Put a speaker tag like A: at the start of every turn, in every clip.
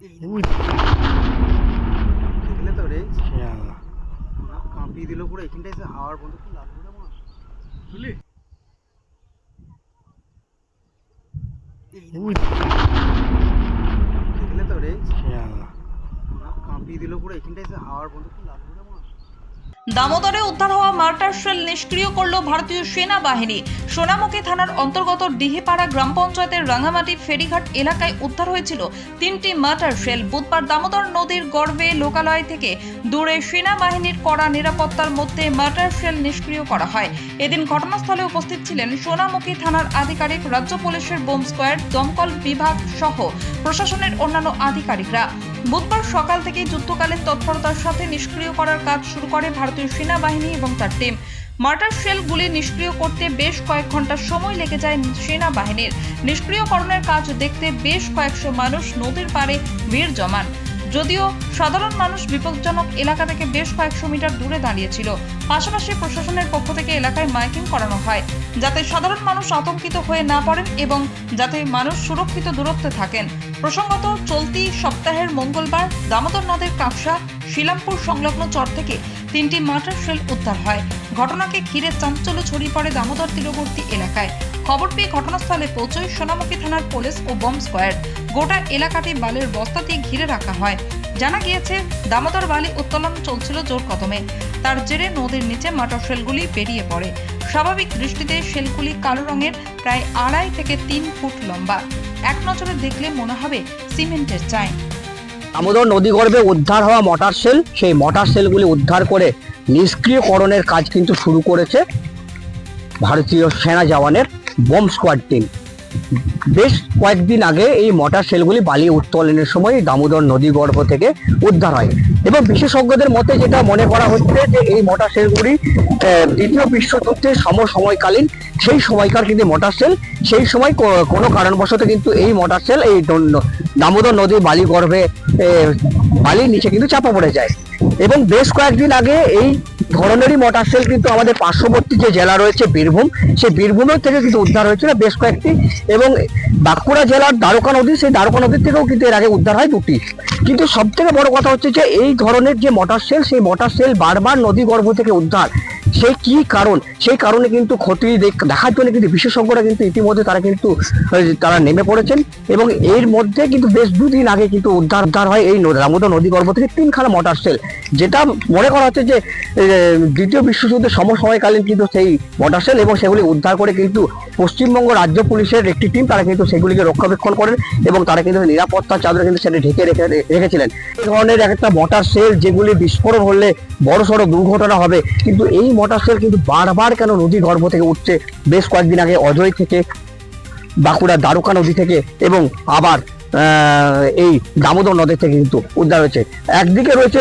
A: We
B: দেখলে তো range কাঁপিয়ে দিল পুরো এখানটায় এসে হাওয়ার বন্ধ কি লাল না
A: বুঝলি উই।
B: দেখলে তো রেঞ্জ কাঁপিয়ে দিল পুরো এখানটায় এসে হাওয়ার বন্ধ করে
C: দামোদরে উদ্ধার হওয়া মার্টার শেল নিষ্ক্রিয় করল ভারতীয় সেনাবাহিনী। সোনামুখী থানার অন্তর্গত ডিহেপাড়া গ্রাম পঞ্চায়েতের রাঙামাটি ফেরিঘাট এলাকায় উদ্ধার হয়েছিল তিনটি মার্টার শেল। বুধবার দামোদর নদীর গর্ভে লোকালয় থেকে দূরে সেনাবাহিনীর কড়া নিরাপত্তার মধ্যে মার্টার শেল নিষ্ক্রিয় করা হয়। এদিন ঘটনাস্থলে উপস্থিত ছিলেন সোনামুখী থানার আধিকারিক, রাজ্য পুলিশের বোম স্কোয়াড, দমকল বিভাগ সহ প্রশাসনের অন্যান্য আধিকারিকরা। বুধবার সকাল থেকেই যুদ্ধকালের তৎপরতার সাথে নিষ্ক্রিয় করার কাজ শুরু করে ভারতীয় সেনাবাহিনী এবং তার টিম। মার্টার শেলগুলি নিষ্ক্রিয় করতে বেশ কয়েক ঘণ্টা সময় লেগে যায় সেনাবাহিনীর। নিষ্ক্রিয়করণের কাজ দেখতে বেশ কয়েকশো মানুষ নদীর পাড়ে ভিড় জমান। যদিও সাধারণ মানুষ বিপজ্জনক এলাকা থেকে বেশ কয়েকশো মিটার দূরে দাঁড়িয়েছিল। পাশাপাশি প্রশাসনের পক্ষ থেকে এলাকায় মাইকিং করানো হয়, যাতে সাধারণ মানুষ আতঙ্কিত হয়ে না পড়েন এবং যাতে মানুষ সুরক্ষিত দূরত্বে থাকেন। প্রসঙ্গত, চলতি সপ্তাহের মঙ্গলবার দামোদর নদের কাঁকসা শিলামপুর সংলগ্ন চর থেকে তিনটি মার্টার শেল উদ্ধার হয়। ঘটনাকে ঘিরে চাঞ্চল্য ছড়িয়ে পড়ে দামোদর তীরবর্তী এলাকায়। খবর পেয়ে ঘটনাস্থলে পৌঁছয় সোনামুখী থানার পুলিশ ও বম স্কোয়াড। গোটা এলাকাটি বালির বস্তা দিয়ে ঘিরে রাখা হয়। জানা গিয়েছে, দামোদর বালি উত্তোলন চলছিল জোর কদমে। তার জেরে নদীর নিচে মাটার শেলগুলি বেরিয়ে পড়ে। স্বাভাবিক দৃষ্টিতে শেলগুলি কালো রঙের, প্রায় আড়াই থেকে তিন ফুট লম্বা। এক নজরে দেখলে মনে হবে সিমেন্টের চাই।
D: দামোদর নদীগর্ভে উদ্ধার হওয়া মটার সেল সেই মটার সেলগুলি উদ্ধার করে নিষ্ক্রিয়করণের কাজ কিন্তু শুরু করেছে ভারতীয় সেনা জওয়ানের। Bomb squad team. বেশ কয়েকদিন আগে এই মটার সেলগুলি বালি উত্তোলনের সময় দামোদর নদীগর্ভ থেকে উদ্ধার হয়। এবং বিশেষজ্ঞদের মতে যেটা মনে করা হচ্ছে যে এই মটার সেলগুলি দ্বিতীয় বিশ্বযুদ্ধের সমসাময়িকালীন সেই সময়কার কিন্তু মোটর সেল সেই সময় কোনো কারণবশত কিন্তু এই মোটর সেল এই দামোদর নদীর বালি গর্ভে বালির নিচে কিন্তু চাপা পড়ে যায়। এবং বেশ কয়েকদিন আগে এই ধরনেরই মোটর সেল কিন্তু আমাদের পার্শ্ববর্তী যে জেলা রয়েছে বীরভূম, সেই বীরভূমের থেকে কিন্তু উদ্ধার হয়েছিল বেশ কয়েকটি এবং বাঁকুড়া জেলার দ্বারকা নদী, সেই দ্বারকা নদীর থেকেও কিন্তু এর আগে উদ্ধার হয় দুটি। কিন্তু সব থেকে বড় কথা হচ্ছে যে এই ধরনের যে মোটর সেল সেই মোটর সেল বারবার নদী গর্ভ থেকে উদ্ধার। সেই কি কারণ? সেই কারণে কিন্তু ক্ষতি দেখ- দেখার জন্য কিন্তু বিশেষজ্ঞরা কিন্তু ইতিমধ্যে তারা কিন্তু তারা নেমে পড়েছেন এবং এর মধ্যে কিন্তু বেশ দুদিন আগে কিন্তু উদ্ধার উদ্ধার হয় এই দামোদর নদী গর্ভ থেকে তিনখানা মোটর সেল। যেটা মনে করা হচ্ছে যে দ্বিতীয় বিশ্বযুদ্ধের সমসময়কালীন কিন্তু সেই মোটর সেল এবং সেগুলি উদ্ধার করে কিন্তু পশ্চিমবঙ্গ রাজ্য পুলিশের একটি টিম, তারা কিন্তু সেগুলিকে রক্ষণাবেক্ষণ করেন এবং তারা কিন্তু নিরাপত্তার চাদরে কিন্তু সেটা ঢেকে রেখে, রেখেছিলেন। এই ধরনের একটা মোটর সেল যেগুলি বিস্ফোরণ হলে বড় সড়ো দুর্ঘটনা হবে। কিন্তু এই মোটর সেল কিন্তু বারবার কেন নদী গর্ভ থেকে উঠছে? বেশ কয়েকদিন আগে অজয় থেকে, বাঁকুড়া দ্বারকা নদী থেকে এবং আবার এই দামোদর নদী থেকে কিন্তু উদ্ধার হয়েছে। একদিকে রয়েছে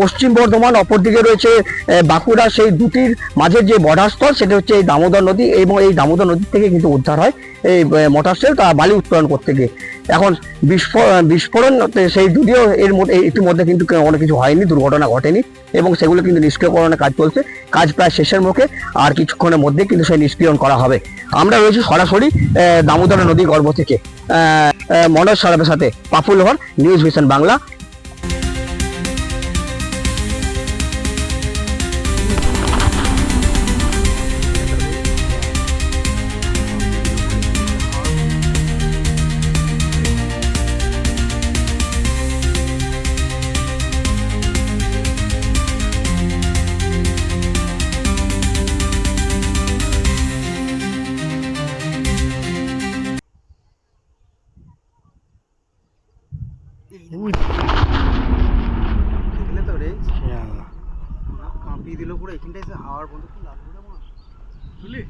D: পশ্চিম বর্ধমান, অপরদিকে রয়েছে বাঁকুড়া সেই দুটির মাঝের যে বর্ডার সেটা হচ্ছে এই দামোদর নদী এবং এই দামোদর নদী থেকে কিন্তু উদ্ধার হয় এই মোটর সেল তা বালি উত্তোলন করতে গিয়ে। এখন বিস্ফোরণ বিস্ফোরণ সেই যদিও এর মধ্যে ইতিমধ্যে কিন্তু অনেক কিছু হয়নি, দুর্ঘটনা ঘটেনি এবং সেগুলো কিন্তু নিষ্ক্রিয়করণের কাজ চলছে। কাজ প্রায় শেষের মুখে আর কিছুক্ষণের মধ্যে কিন্তু সেই নিষ্ক্রিয়ণ করা হবে। আমরা রয়েছি সরাসরি দামোদর নদী গর্ভ থেকে। মনোজ সরবের সাথে পাপুল হর নিউজ ভিশন বাংলা।
B: দেখলে তো রেঞ্জ
A: হে আল্লাহ
B: কাঁপিয়ে দিল পুরো এখানটায় এসে হাওয়ার বন্ধ কি লাল
A: বুঝলি